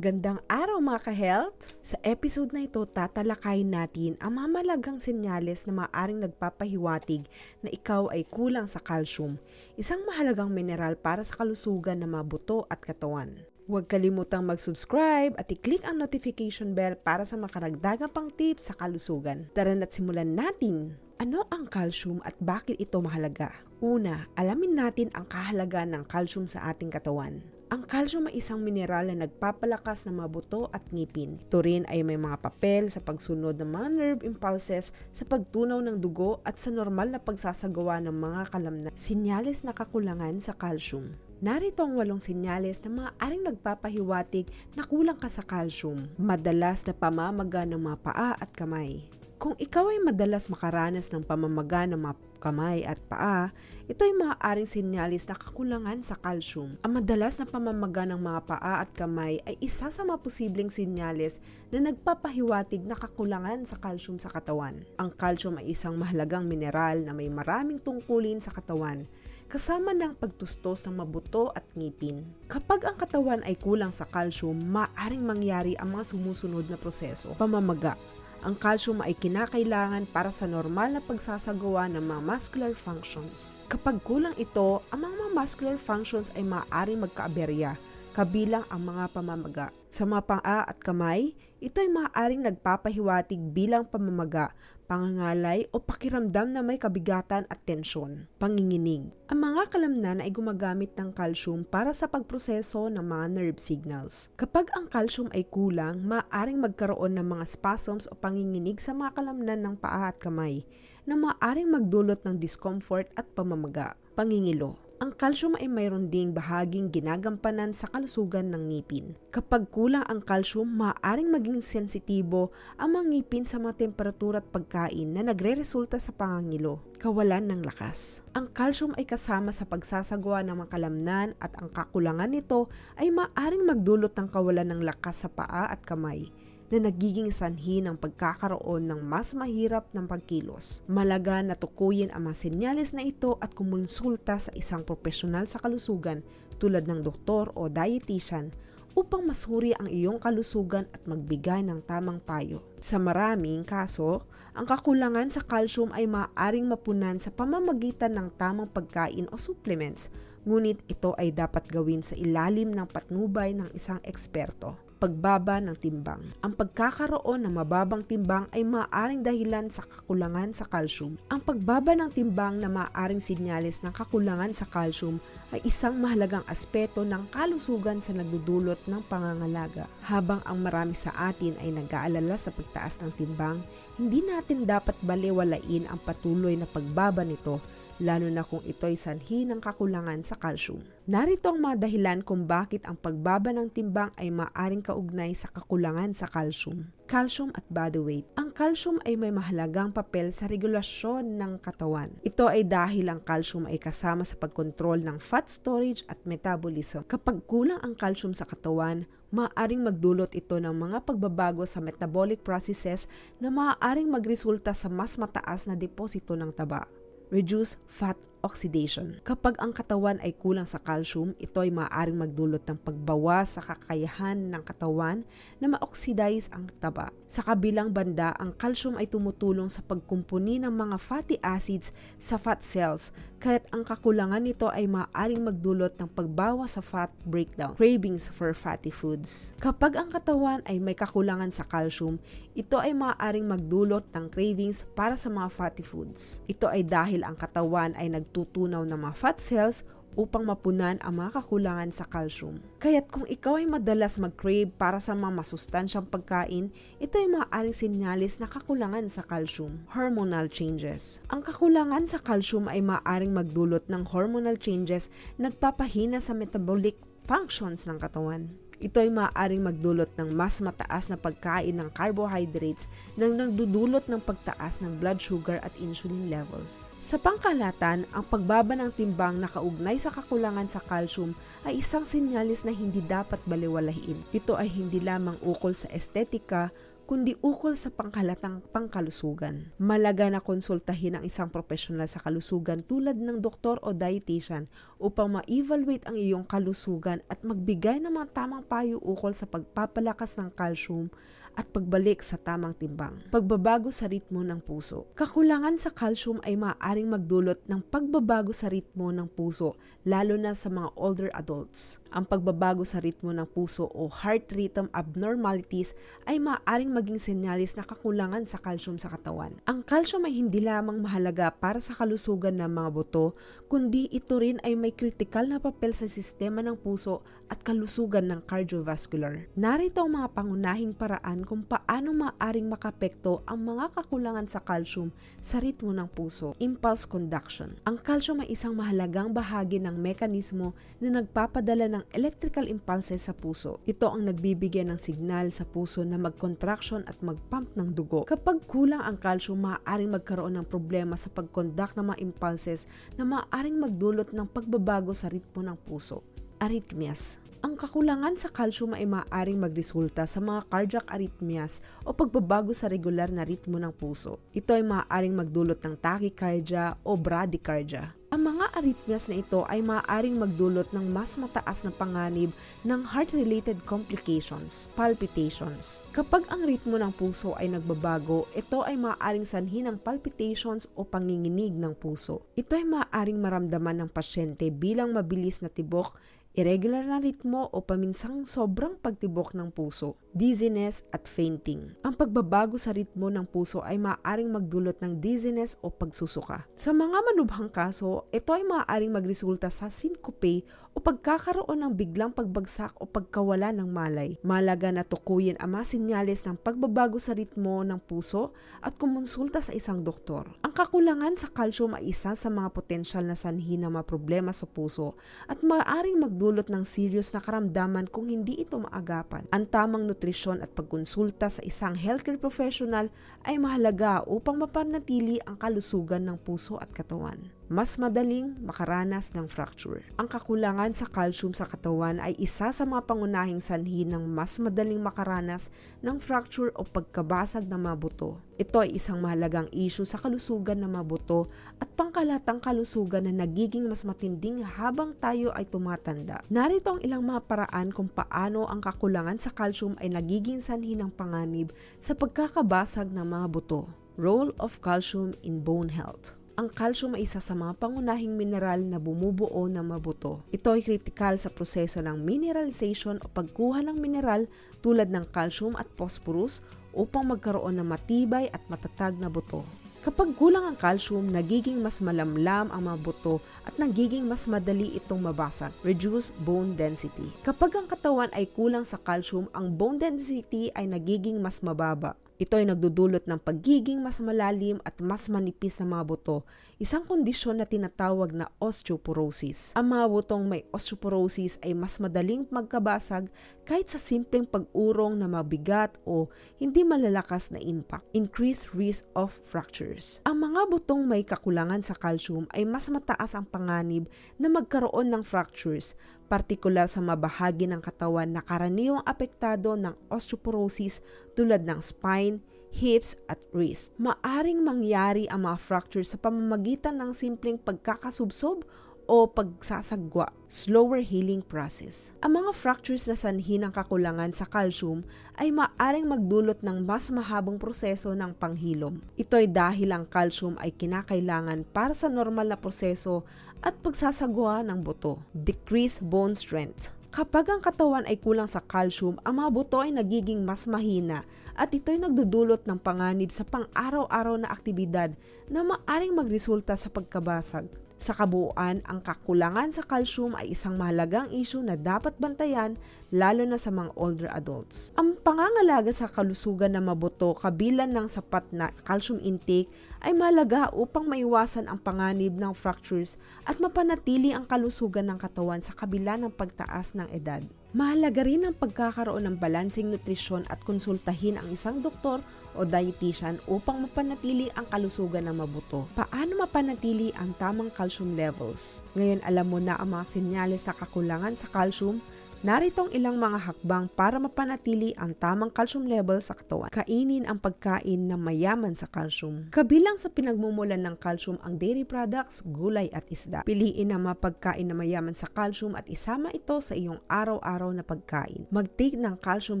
Magandang araw mga ka-health! Sa episode na ito, tatalakayin natin ang mga malagang senyales na maaring nagpapahiwatig na ikaw ay kulang sa calcium, isang mahalagang mineral para sa kalusugan ng mga buto at katawan. Huwag kalimutang mag-subscribe at i-click ang notification bell para sa makaragdagang pang tips sa kalusugan. Tara na't simulan natin! Ano ang calcium at bakit ito mahalaga? Una, alamin natin ang kahalagaan ng calcium sa ating katawan. Ang calcium ay isang mineral na nagpapalakas ng mga buto at ngipin. Ito rin ay may mga papel sa pagsunod ng mga nerve impulses sa pagtunaw ng dugo at sa normal na pagsasagawa ng mga kalamnan. Sinyales na kakulangan sa calcium. Narito ang walong sinyales na maaaring nagpapahiwatig na kulang ka sa calcium. Madalas na pamamaga ng mga paa at kamay. Kung ikaw ay madalas makaranas ng pamamaga ng mga kamay at paa, ito ay maaaring sinyalis na kakulangan sa calcium. Ang madalas na pamamaga ng mga paa at kamay ay isa sa mga posibleng sinyalis na nagpapahiwatig na kakulangan sa calcium sa katawan. Ang calcium ay isang mahalagang mineral na may maraming tungkulin sa katawan kasama ng pagtustos ng mabuto at ngipin. Kapag ang katawan ay kulang sa calcium, maaaring mangyari ang mga sumusunod na proseso. Pamamaga, ang calcium ay kinakailangan para sa normal na pagsasagawa ng mga muscular functions. Kapag kulang ito, ang mga muscular functions ay maaaring magkaaberya, kabilang ang mga pamamaga. Sa mga paa at kamay, ito ay maaaring nagpapahiwatig bilang pamamaga, pangangalay o pakiramdam na may kabigatan at tensyon. Panginginig. Ang mga kalamnan ay gumagamit ng calcium para sa pagproseso ng mga nerve signals. Kapag ang calcium ay kulang, maaaring magkaroon ng mga spasms o panginginig sa mga kalamnan ng paa at kamay na maaaring magdulot ng discomfort at pamamaga. Pangingilo. Ang calcium ay mayroon ding bahaging ginagampanan sa kalusugan ng ngipin. Kapag kulang ang calcium, maaaring maging sensitibo ang mga ngipin sa mga temperatura at pagkain na nagre-resulta sa pangangilo. Kawalan ng lakas. Ang calcium ay kasama sa pagsasagawa ng mga kalamnan at ang kakulangan nito ay maaaring magdulot ng kawalan ng lakas sa paa at kamay na nagiging sanhi ng pagkakaroon ng mas mahirap ng pagkilos. Malaga na tukuyin ang mga senyales na ito at kumonsulta sa isang profesional sa kalusugan tulad ng doktor o dietitian upang masuri ang iyong kalusugan at magbigay ng tamang payo. Sa maraming kaso, ang kakulangan sa calcium ay maaaring mapunan sa pamamagitan ng tamang pagkain o supplements, ngunit ito ay dapat gawin sa ilalim ng patnubay ng isang eksperto pagbaba ng timbang. Ang pagkakaroon ng mababang timbang ay maaaring dahilan sa kakulangan sa calcium. Ang pagbaba ng timbang na maaaring sinyales ng kakulangan sa calcium ay isang mahalagang aspeto ng kalusugan sa nagdudulot ng pangangalaga. Habang ang marami sa atin ay nag-aalala sa pagtaas ng timbang, hindi natin dapat balewalain ang patuloy na pagbaba nito lalo na kung ito ay sanhi ng kakulangan sa calcium. Narito ang mga dahilan kung bakit ang pagbaba ng timbang ay maaring kaugnay sa kakulangan sa calcium. Calcium at body weight. Ang calcium ay may mahalagang papel sa regulasyon ng katawan. Ito ay dahil ang calcium ay kasama sa pagkontrol ng fat storage at metabolism. Kapag kulang ang calcium sa katawan, maaaring magdulot ito ng mga pagbabago sa metabolic processes na maaaring magresulta sa mas mataas na deposito ng taba reduce fat oxidation. Kapag ang katawan ay kulang sa calcium, ito ay maaaring magdulot ng pagbawas sa kakayahan ng katawan na ma-oxidize ang taba. Sa kabilang banda, ang calcium ay tumutulong sa pagkumpuni ng mga fatty acids sa fat cells, kaya't ang kakulangan nito ay maaaring magdulot ng pagbawas sa fat breakdown, cravings for fatty foods. Kapag ang katawan ay may kakulangan sa calcium, ito ay maaaring magdulot ng cravings para sa mga fatty foods. Ito ay dahil ang katawan ay nag nagtutunaw ng mga fat cells upang mapunan ang mga kakulangan sa calcium. Kaya't kung ikaw ay madalas mag-crave para sa mga masustansyang pagkain, ito ay maaaring sinyalis na kakulangan sa calcium. Hormonal changes. Ang kakulangan sa calcium ay maaaring magdulot ng hormonal changes nagpapahina sa metabolic functions ng katawan. Ito ay maaaring magdulot ng mas mataas na pagkain ng carbohydrates nang nagdudulot ng pagtaas ng blood sugar at insulin levels. Sa pangkalatan, ang pagbaba ng timbang na kaugnay sa kakulangan sa calcium ay isang sinyalis na hindi dapat baliwalahin. Ito ay hindi lamang ukol sa estetika, kundi ukol sa pangkalatang pangkalusugan. Malaga na konsultahin ang isang profesional sa kalusugan tulad ng doktor o dietitian upang ma-evaluate ang iyong kalusugan at magbigay ng mga tamang payo ukol sa pagpapalakas ng calcium at pagbalik sa tamang timbang. Pagbabago sa ritmo ng puso. Kakulangan sa calcium ay maaaring magdulot ng pagbabago sa ritmo ng puso, lalo na sa mga older adults. Ang pagbabago sa ritmo ng puso o heart rhythm abnormalities ay maaaring maging senyalis na kakulangan sa calcium sa katawan. Ang calcium ay hindi lamang mahalaga para sa kalusugan ng mga buto, kundi ito rin ay may kritikal na papel sa sistema ng puso at kalusugan ng cardiovascular. Narito ang mga pangunahing paraan kung paano maaaring makapekto ang mga kakulangan sa calcium sa ritmo ng puso. Impulse conduction. Ang calcium ay isang mahalagang bahagi ng mekanismo na nagpapadala ng electrical impulses sa puso. Ito ang nagbibigay ng signal sa puso na mag-contraction at mag-pump ng dugo. Kapag kulang ang calcium, maaaring magkaroon ng problema sa pag-conduct ng mga impulses na maaaring magdulot ng pagbabago sa ritmo ng puso. Arrhythmias ang kakulangan sa calcium ay maaaring magresulta sa mga cardiac arrhythmias o pagbabago sa regular na ritmo ng puso. Ito ay maaaring magdulot ng tachycardia o bradycardia. Ang mga arrhythmias na ito ay maaaring magdulot ng mas mataas na panganib ng heart-related complications, palpitations. Kapag ang ritmo ng puso ay nagbabago, ito ay maaaring sanhi ng palpitations o panginginig ng puso. Ito ay maaaring maramdaman ng pasyente bilang mabilis na tibok irregular na ritmo o paminsang sobrang pagtibok ng puso, dizziness at fainting. Ang pagbabago sa ritmo ng puso ay maaaring magdulot ng dizziness o pagsusuka. Sa mga malubhang kaso, ito ay maaaring magresulta sa syncope o pagkakaroon ng biglang pagbagsak o pagkawala ng malay. Malaga na tukuyin ang mga sinyales ng pagbabago sa ritmo ng puso at kumonsulta sa isang doktor. Ang kakulangan sa calcium ay isa sa mga potensyal na sanhi ng mga problema sa puso at maaaring magdulot ng serious na karamdaman kung hindi ito maagapan. Ang tamang nutrisyon at pagkonsulta sa isang healthcare professional ay mahalaga upang mapanatili ang kalusugan ng puso at katawan mas madaling makaranas ng fracture. Ang kakulangan sa calcium sa katawan ay isa sa mga pangunahing sanhi ng mas madaling makaranas ng fracture o pagkabasag ng mga buto. Ito ay isang mahalagang issue sa kalusugan ng mga buto at pangkalatang kalusugan na nagiging mas matinding habang tayo ay tumatanda. Narito ang ilang mga paraan kung paano ang kakulangan sa calcium ay nagiging sanhi ng panganib sa pagkakabasag ng mga buto. Role of calcium in bone health ang calcium ay isa sa mga pangunahing mineral na bumubuo ng mabuto. Ito ay kritikal sa proseso ng mineralization o pagkuha ng mineral tulad ng calcium at phosphorus upang magkaroon ng matibay at matatag na buto. Kapag kulang ang calcium, nagiging mas malamlam ang mga buto at nagiging mas madali itong mabasag. Reduce bone density. Kapag ang katawan ay kulang sa calcium, ang bone density ay nagiging mas mababa. Ito ay nagdudulot ng pagiging mas malalim at mas manipis sa mga buto, isang kondisyon na tinatawag na osteoporosis. Ang mga butong may osteoporosis ay mas madaling magkabasag kahit sa simpleng pag-urong na mabigat o hindi malalakas na impact. Increased risk of fractures. Ang mga butong may kakulangan sa calcium ay mas mataas ang panganib na magkaroon ng fractures partikular sa mabahagi ng katawan na karaniwang apektado ng osteoporosis tulad ng spine, hips at wrist. Maaring mangyari ang mga fracture sa pamamagitan ng simpleng pagkakasubsob o pagsasagwa, slower healing process. Ang mga fractures na sanhi ng kakulangan sa calcium ay maaring magdulot ng mas mahabang proseso ng panghilom. Ito ay dahil ang calcium ay kinakailangan para sa normal na proseso at pagsasagwa ng buto. Decrease bone strength. Kapag ang katawan ay kulang sa calcium, ang mga buto ay nagiging mas mahina at ito'y nagdudulot ng panganib sa pang-araw-araw na aktibidad na maaring magresulta sa pagkabasag. Sa kabuuan, ang kakulangan sa calcium ay isang mahalagang issue na dapat bantayan lalo na sa mga older adults. Ang pangangalaga sa kalusugan ng mabuto kabilan ng sapat na calcium intake ay mahalaga upang maiwasan ang panganib ng fractures at mapanatili ang kalusugan ng katawan sa kabila ng pagtaas ng edad. Mahalaga rin ang pagkakaroon ng balansing nutrisyon at konsultahin ang isang doktor o dietitian upang mapanatili ang kalusugan ng mabuto. Paano mapanatili ang tamang calcium levels? Ngayon alam mo na ang mga senyales sa kakulangan sa calcium Naritong ilang mga hakbang para mapanatili ang tamang calcium level sa katawan. Kainin ang pagkain na mayaman sa calcium. Kabilang sa pinagmumulan ng calcium ang dairy products, gulay at isda. Piliin ang mga pagkain na mayaman sa calcium at isama ito sa iyong araw-araw na pagkain. Mag-take ng calcium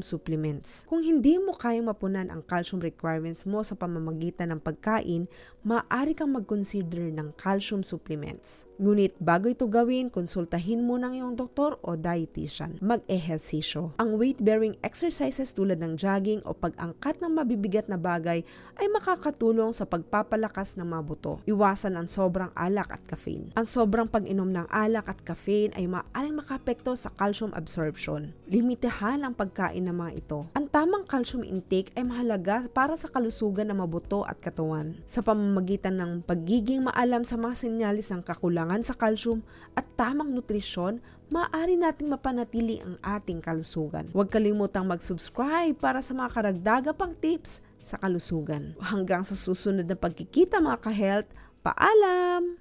supplements. Kung hindi mo kayang mapunan ang calcium requirements mo sa pamamagitan ng pagkain, maaari kang mag-consider ng calcium supplements. Ngunit bago ito gawin, konsultahin mo ng iyong doktor o dietitian. Mag-ehersisyo. Ang weight-bearing exercises tulad ng jogging o pag-angkat ng mabibigat na bagay ay makakatulong sa pagpapalakas ng mga buto. Iwasan ang sobrang alak at caffeine. Ang sobrang pag-inom ng alak at caffeine ay maaaring makapekto sa calcium absorption. Limitahan ang pagkain ng mga ito. Ang tamang calcium intake ay mahalaga para sa kalusugan ng mabuto at katawan. Sa pamamagitan ng pagiging maalam sa mga senyalis ng kakulangan sa calcium at tamang nutrisyon, maaari nating mapanatili ang ating kalusugan. Huwag kalimutang mag-subscribe para sa mga karagdaga pang tips sa kalusugan. Hanggang sa susunod na pagkikita mga ka-health, paalam!